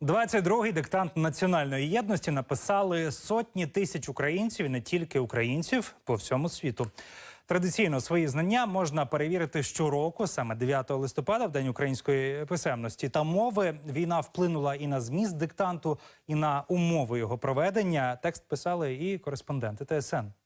22-й диктант національної єдності написали сотні тисяч українців, і не тільки українців по всьому світу. Традиційно свої знання можна перевірити щороку, саме 9 листопада, в день української писемності та мови. Війна вплинула і на зміст диктанту, і на умови його проведення. Текст писали і кореспонденти ТСН.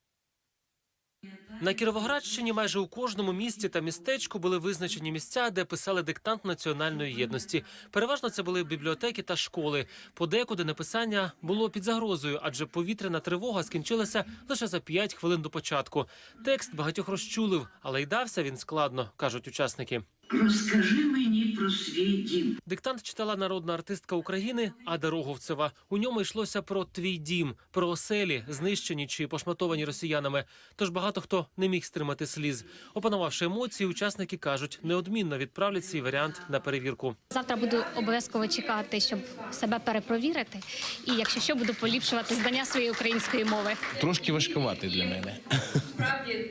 На Кіровоградщині майже у кожному місті та містечку були визначені місця, де писали диктант національної єдності. Переважно це були бібліотеки та школи. Подекуди написання було під загрозою, адже повітряна тривога скінчилася лише за 5 хвилин до початку. Текст багатьох розчулив, але й дався він складно, кажуть учасники. Розкажи мені про свій дім. Диктант читала народна артистка України Ада Роговцева. У ньому йшлося про твій дім, про оселі, знищені чи пошматовані росіянами. Тож багато хто не міг стримати сліз. Опанувавши емоції, учасники кажуть, неодмінно відправлять свій варіант на перевірку. Завтра буду обов'язково чекати, щоб себе перепровірити. І якщо що, буду поліпшувати знання своєї української мови. Трошки важкуватий для мене.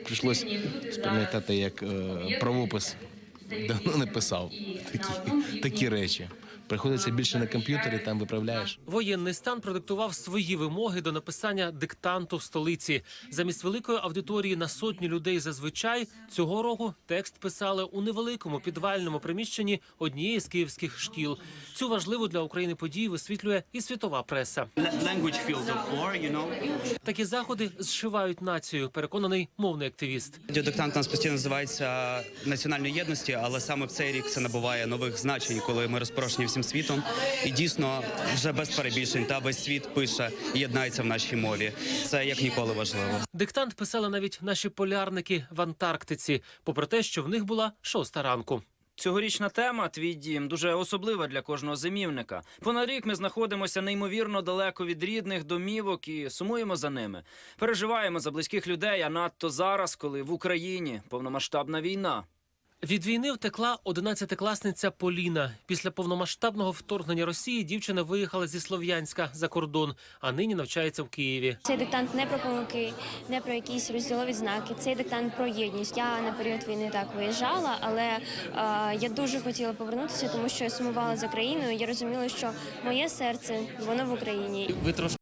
Прийшлось спам'ятати як е, правопис. Давно не писав такі, такі речі. Приходиться більше на комп'ютері, там виправляєш. Воєнний стан продиктував свої вимоги до написання диктанту в столиці. Замість великої аудиторії на сотні людей зазвичай цього року текст писали у невеликому підвальному приміщенні однієї з київських шкіл. Цю важливу для України подію висвітлює і світова преса. war, you know. Такі заходи зшивають націю. Переконаний мовний активіст. Радіодиктант у нас постійно називається національної єдності, але саме в цей рік це набуває нових значень, коли ми розпорошені всім світом. І дійсно вже без перебільшень та весь світ пише і єднається в нашій мові. Це як ніколи важливо. Диктант писали навіть наші полярники в Антарктиці, попри те, що в них була шоста ранку. Цьогорічна тема Твій дім дуже особлива для кожного зимівника. Понад рік ми знаходимося неймовірно далеко від рідних домівок і сумуємо за ними. Переживаємо за близьких людей, а надто зараз, коли в Україні повномасштабна війна. Від війни втекла одинадцятикласниця Поліна. Після повномасштабного вторгнення Росії дівчина виїхала зі Слов'янська за кордон, а нині навчається в Києві. Цей диктант не про помилки, не про якісь розділові знаки. Цей диктант про єдність. Я на період війни так виїжджала, але е, я дуже хотіла повернутися, тому що я сумувала за країною. Я розуміла, що моє серце воно в Україні. Ви трошки